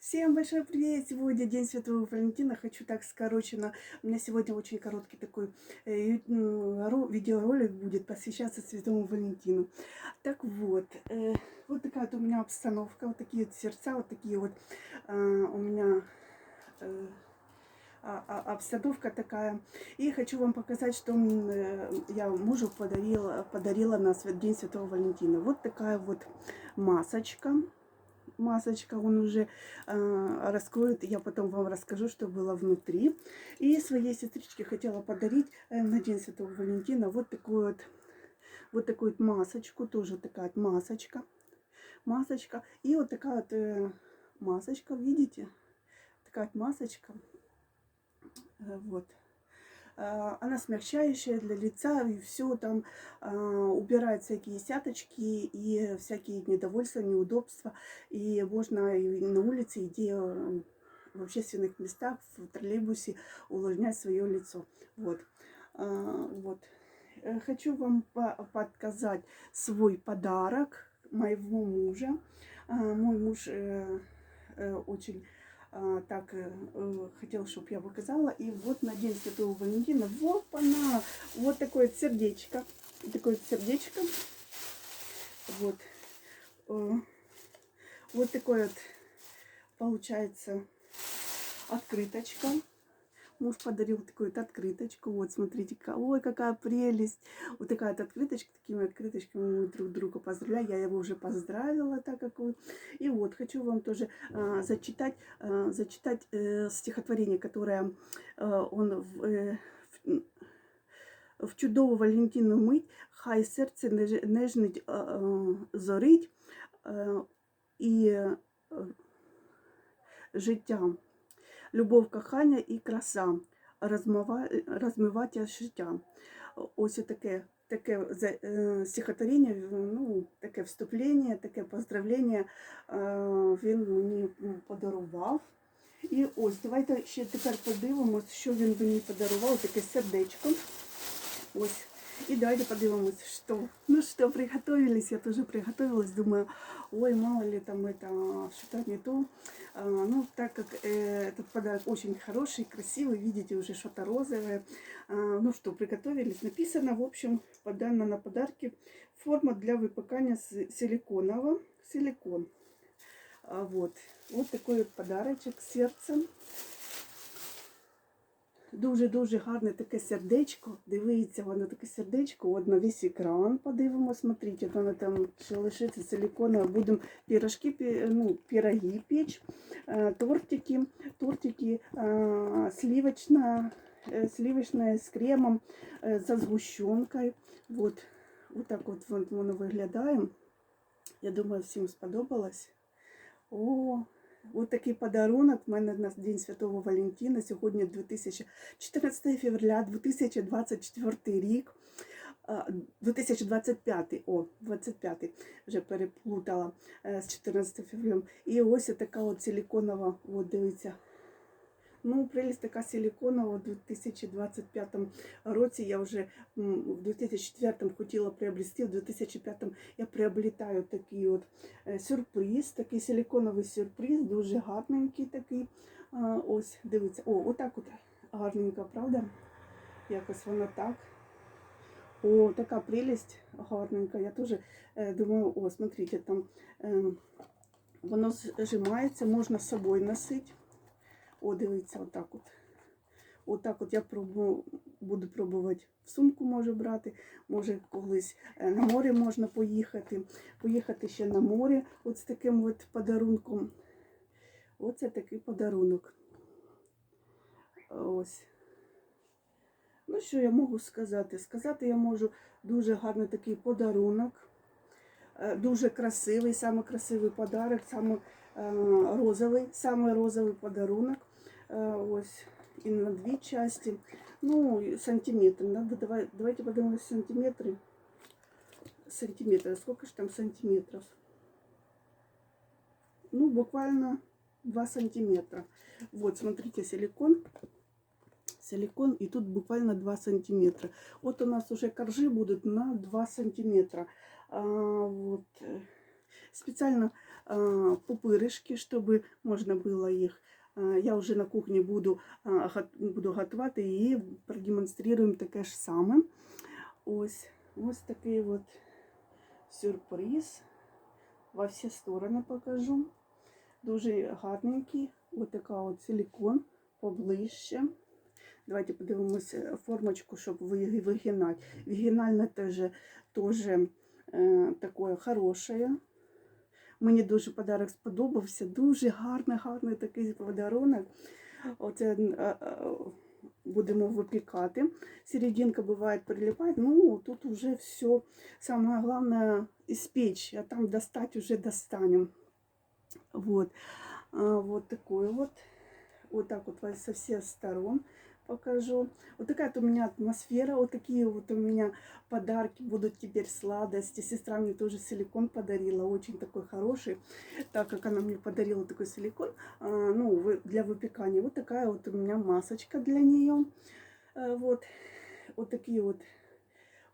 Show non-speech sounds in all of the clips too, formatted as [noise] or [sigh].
Всем большой привет! Сегодня День Святого Валентина. Хочу так скорочено. У меня сегодня очень короткий такой э, видеоролик будет посвящаться Святому Валентину. Так вот, э, вот такая вот у меня обстановка, вот такие вот сердца, вот такие вот э, у меня а- а- обстановка такая. И хочу вам показать, что я мужу подарила, подарила на День Святого Валентина. Вот такая вот масочка. Масочка, он уже э, раскроет, я потом вам расскажу, что было внутри. И своей сестричке хотела подарить э, на День Святого Валентина вот такую вот, вот такую вот масочку, тоже такая вот масочка. Масочка. И вот такая вот э, масочка, видите? Такая вот масочка. Э, Вот. Э, Она смягчающая для лица, и все там э, убирает всякие сяточки и всякие недовольства, неудобства. И можно и на улице, идти э, в общественных местах, в троллейбусе увлажнять свое лицо. Вот. Вот. Хочу вам по- подсказать свой подарок моего мужа. Мой муж очень так э, э, хотел, чтобы я показала. И вот на День Святого Валентина, вот она, вот такое сердечко, такое сердечко, вот, Э, вот такое вот получается открыточка. Муж подарил такую вот открыточку. Вот, смотрите, ой, какая прелесть. Вот такая вот открыточка, такими открыточками мы друг друга поздравляем. Я его уже поздравила, так как вы. И вот, хочу вам тоже а, зачитать, а, зачитать э, стихотворение, которое э, он в, е, в, в чудову Валентину мить, хай серце неж- нежнить е, е, зорить і е, життя, любов, кохання і краса, розмива, розмиваття життя. Ось таке, таке е, стихотворення, ну, таке вступлення, таке поздравлення е, він мені подарував. І ось, давайте ще тепер подивимось, що він мені подарував, таке сердечко. Ось. І давайте подивимось, що. Ну что, приготовились, я тоже приготовилась, думаю, ой, мало ли там это, что-то не то. А, ну, так как э, этот подарок очень хороший, красивый, видите, уже что-то розовое. А, ну что, приготовились. Написано, в общем, подано на подарки форма для выпекания силиконового, силикон. А, вот. Вот такой вот подарочек с сердцем. Дуже-дуже гарне таке сердечко. Дивіться, воно таке сердечко. От на весь екран подивимо. Смотрите, воно там ще лишиться силиконове. Будемо пірожки, пі- ну, пироги печь, е, тортики, тортики е, сливочна, е, сливочне з кремом, за згущенкою. Вот. Вот так от воно виглядає. Я думаю, всім сподобалось. О, Ось такий подарунок в мене на День Святого Валентина. Сьогодні 2000, 14 февраля 2024 рік. А, 2025, о, 25 вже переплутала е, з 14 февралем. І ось така от силіконова, от дивіться. Ну, прелість така силиконова у 2025 році. Я вже в 2004 хотіла приобрести, в 2005 я приобретаю такий от е, сюрприз, такий силиконовий сюрприз, дуже гарненький такий. Ось, дивіться. О, отак от гарненько, правда? Якось воно так. О, така прелість гарненька. Я теж е, думаю, о, смотрите, там воно зжимається, можна з собою носити. О, дивіться, отак от. Отак от я пробую, буду пробувати в сумку може брати, може колись е, на море можна поїхати. Поїхати ще на море от з таким от подарунком. Оце такий подарунок. Ось. Ну, що я можу сказати? Сказати я можу дуже гарний такий подарунок. Е, Дуже красивий, саме красивий подарок, саме е, розовий, саме розовий подарунок. Е, Ось і на дві часті. Ну, і сантиметр. Надо, давай, давайте подумаем сантиметры. Сантиметры. Сколько же там сантиметров? Ну, буквально 2 сантиметра. Вот, смотрите, силикон. Силикон, и тут буквально 2 сантиметра. Вот у нас уже коржи будут на 2 сантиметра. А, вот. э, Специально а, пупырышки, чтобы можно было их. а, Я вже на кухні буду, буду готувати і продемонструємо таке ж саме. Ось, ось такий от сюрприз. Во всі сторони покажу. Дуже гарненький. Ось така от силикон поближче. Давайте подивимося формочку, щоб ви- вигинати. Вигинальне теж, теж е, таке хороше. Мені дуже подарок сподобався. Дуже гарний, гарний такий подарунок. Оце е, е, будемо випікати. Серединка буває прилипає. Ну, тут вже все. Самое главное испечь, а там достать уже достанем. Вот. Вот такой вот. Вот так вот со всех сторон покажу. Вот такая вот у меня атмосфера, вот такие вот у меня подарки будут теперь сладости. Сестра мне тоже силикон подарила, очень такой хороший, так как она мне подарила такой силикон, а, ну, вы- для выпекания. Вот такая вот у меня масочка для нее. Э, Вот, вот такие вот,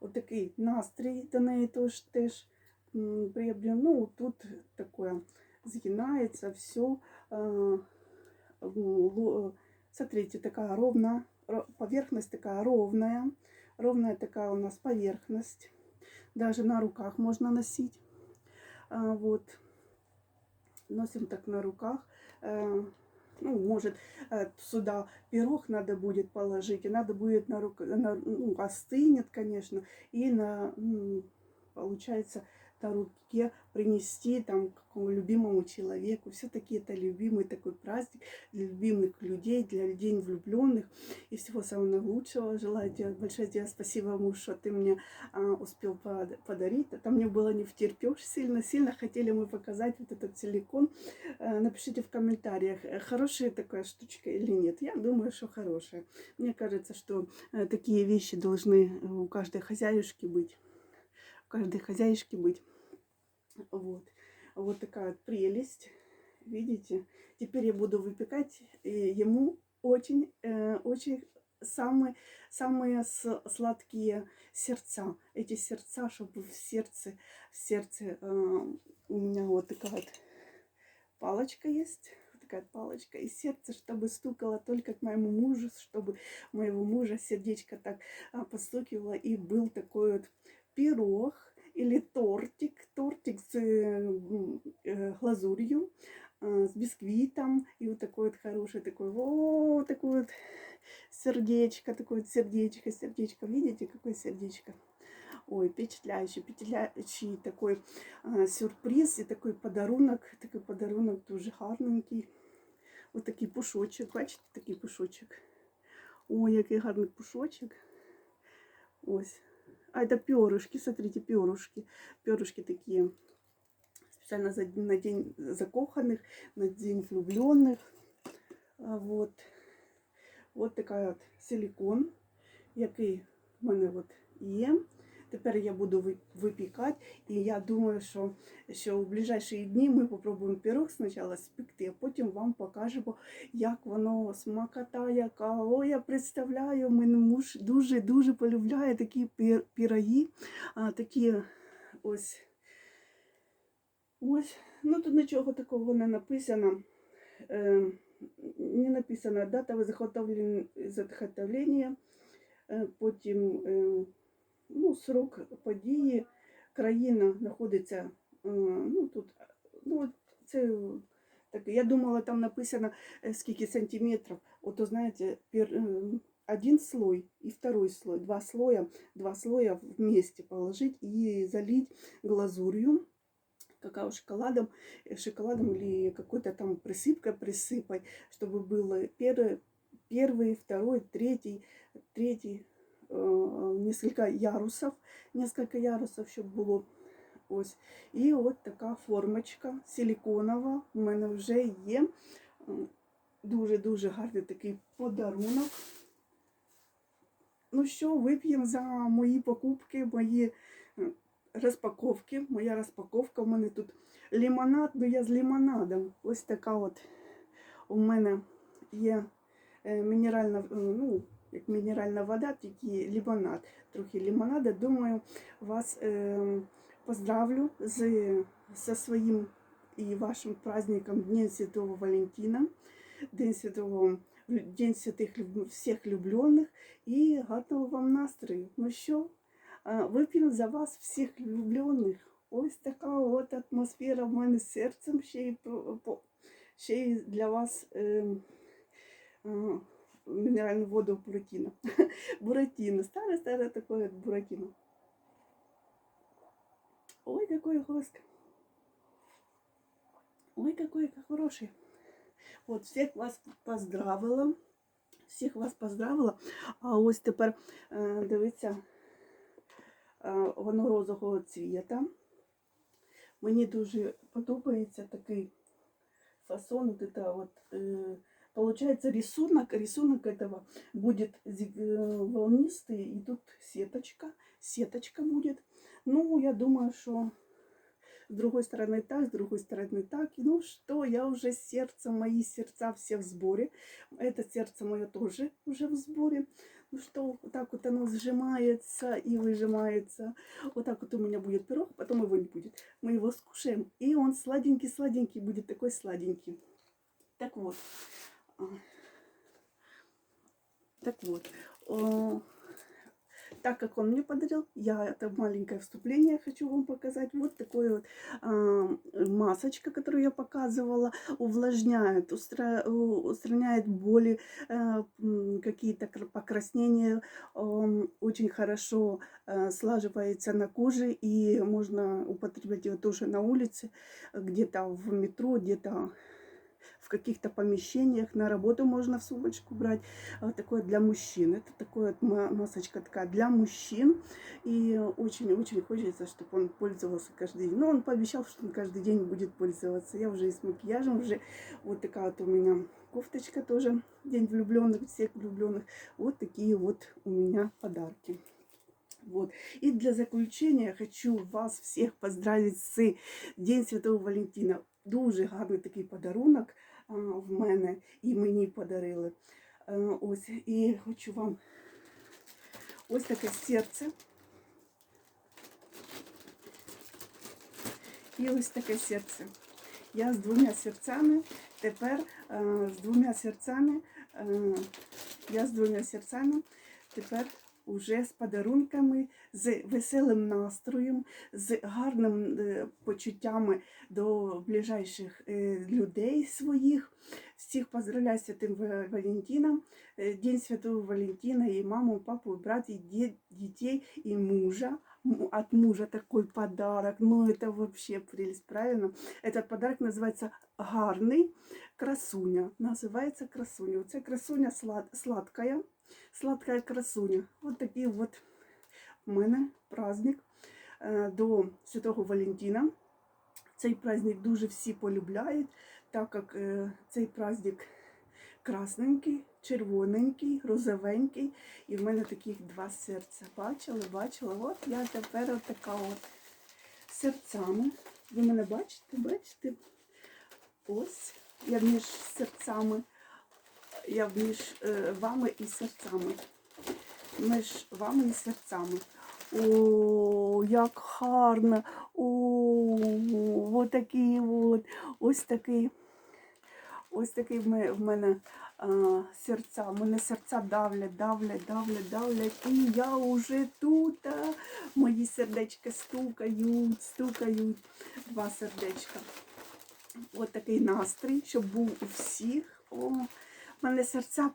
вот такий настрій до неї теж, теж м, приобрел. Ну, тут такое згинається, все. Смотрите, такая ровная, ро- поверхность такая ровная. Ровная такая у нас поверхность. Даже на руках можно носить. А, Вот. Носим так на руках. Э, Ну, может, э, сюда пирог надо будет положить, и надо будет на руку, на, ну, остынет, конечно, и на, получается, на руке принести там какому любимому человеку. Все-таки это любимый такой праздник для любимых людей, для день влюбленных. И всего самого наилучшего. Желаю тебе большое тебе спасибо, муж, что ты мне а, успел под- подарить. Это мне было не втерпешь сильно. Сильно хотели мы показать вот этот силикон. Э, Напишите в комментариях, э, хорошая такая штучка или нет. Я думаю, что хорошая. Мне кажется, что э, такие вещи должны у каждой хозяюшки быть. У каждой хозяюшки быть. Вот. Вот такая прелесть. Видите? Теперь я буду выпекать ему очень, э, очень самые, самые сладкие сердца. Эти сердца, чтобы в сердце, в сердце э, у меня вот такая вот палочка есть. Такая палочка и сердце, чтобы стукало только к моему мужу, чтобы моего мужа сердечко так а, постукивало и был такой вот пирог или тортик, тортик с э, э, глазурью, а, с бисквитом и вот такой вот хороший такой, о, такой вот сердечко, такое вот сердечко, сердечко, видите, какое сердечко? Ой, впечатляющий, впечатляющий такой а, сюрприз і такий подарунок, такий подарунок дуже гарненький. Ось такий пушочок, бачите, такий пушочок. Ой, який гарний пушочок. Ось. А это перышки, смотрите, перышки. Перышки такие. Специально за, на день закоханих, на день влюбленных. А, вот. От така от силикон, який в мене от є. Тепер я буду випікати, і я думаю, що, що в ближайші дні ми попробуємо пирог спочатку спекти, а потім вам покажемо, як воно смакота. О, я представляю, мене муж дуже-дуже полюбляє такі пір- пироги, а, такі ось. Ось. Ну тут нічого такого не написано. Е, не написана дата виготовлення, е, потім е, ну, срок події, країна знаходиться, е, ну тут, ну от це так, я думала, там написано е, скільки сантиметрів. Ото знаєте, пер, е, один слой и второй слой, два слоя, два слоя вместе положить и залить глазурью какао-шоколадом, э, шоколадом или какой-то там присыпкой присыпать, чтобы было первый, первый, второй, третий, третий, э, несколько ярусов, несколько ярусов, щоб було. Ось. І от така формочка силіконова в мене вже є. Дуже-дуже гарний такий подарунок. Ну що, вип'ємо за мої покупки, мої е, розпаковки. Моя розпаковка. У мене тут лимонад, ну я з лимонадом. Ось така от у мене є е, мінеральна, е, ну, як мінеральна вода, тільки лимонад. Трохи лимонада. Думаю, вас е, поздравлю з, зі своїм и вашим праздником Днем Святого Валентина, День Святого День святих всіх влюблених і гарного вам настрою. Ну що, а, вип'ємо за вас всіх влюблених. Ось така от атмосфера в мене з серцем ще й, ще й для вас е, е, мінеральну воду Буратіно. [laughs] Буратіно, старе-старе таке Буратіно. Ой, какой гость. Ой, какой хороший. От всіх вас поздравила. Всіх вас поздравила. А ось тепер е, дивіться, е, воно розового цвіта. Мені дуже подобається такий фасон. Это вот, э, получается рисунок. Рисунок этого будет э, волнистый. И тут сеточка. Сеточка будет. Ну, я думаю, что с другой стороны так, с другой стороны так. Ну что, я уже сердце, мои сердца все в сборе. Это сердце мое тоже уже в сборе. Ну что, вот так вот оно сжимается и выжимается. Вот так вот у меня будет пирог, потом его не будет. Мы его скушаем, и он сладенький-сладенький будет, такой сладенький. Так вот. Так вот. Так как он мне подарил, я это маленькое вступление хочу вам показать. Вот такой вот а, масочка, которую я показывала, увлажняет, устраняет боли, э, какие-то кр- покраснения, очень хорошо э, слаживается на коже и можно употреблять его тоже на улице, где-то в метро, где-то в каких-то помещениях, на работу можно в сумочку брать. Вот такое для мужчин. Это такая масочка такая для мужчин. И очень-очень хочется, чтобы он пользовался каждый день. Но он пообещал, что он каждый день будет пользоваться. Я уже и с макияжем, уже вот такая вот у меня кофточка тоже. День влюбленных, всех влюбленных. Вот такие вот у меня подарки. Вот. И для заключения хочу вас всех поздравить з День Святого Валентина. Дуже гарний такий подарунок а, в мене і мені подарили. Е, Ось, і хочу вам ось таке серце. І ось таке серце. Я з двома серцями. Тепер е, з двома серцями. е, я з двома серцями. Тепер уже з подарунками, з веселим настроєм, з гарним е, почуттями до ближайших е, людей своїх. Всіх поздравляю з Святим Ва- Валентином, е, День Святого Валентина, и маму, папу, и брат, и де- детей, и мужа. М, От мужа такой подарок. Ну, это вообще прелесть, правильно? Этот подарок называется «Гарный красуня». Называется красуня. Оце красуня слад, сладкая. Сладкая красуня. Вот такий вот в мене праздник е, до Святого Валентина. Цей праздник дуже всі полюбляють, так як е, цей праздник красненький, червоненький, розовенький. І в мене таких два серця. Бачили, бачили? От я тепер от така от серцями. Ви мене бачите, бачите? Ось я між серцями, я між е, вами і серцями. Між вами і серцями. О, як гарно. О, от такий от. Ось такий. Ось такий в мене, а, серця. Мене серця давлять, давлять, давлять, давлять. І я вже тут. Мої сердечка стукають, стукають. Два сердечка. От такий настрій, щоб був у всіх. О, мене серця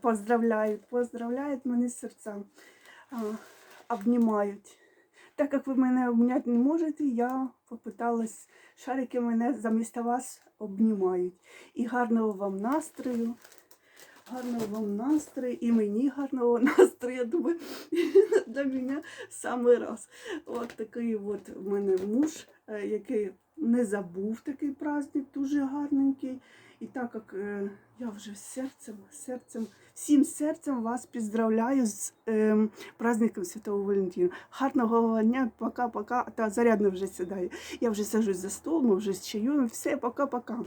поздравляють, поздравляють мене серця, обнімають. Так як ви мене обняти не можете, я попиталась, шарики мене замість вас обнімають. І гарного вам настрою, гарного вам настрою, і мені гарного [laughs] настрою, я думаю, [laughs] для мене самий раз. От такий от в мене муж, е, який не забув такий праздник, дуже гарненький. І так як е, я вже серцем, серцем, всім серцем вас поздравляю з е, праздником Святого Валентина. Гарного дня, пока-пока. Та зарядно вже сідає. Я вже сажусь за стол, ми вже з чаюємо. Все, пока-пока.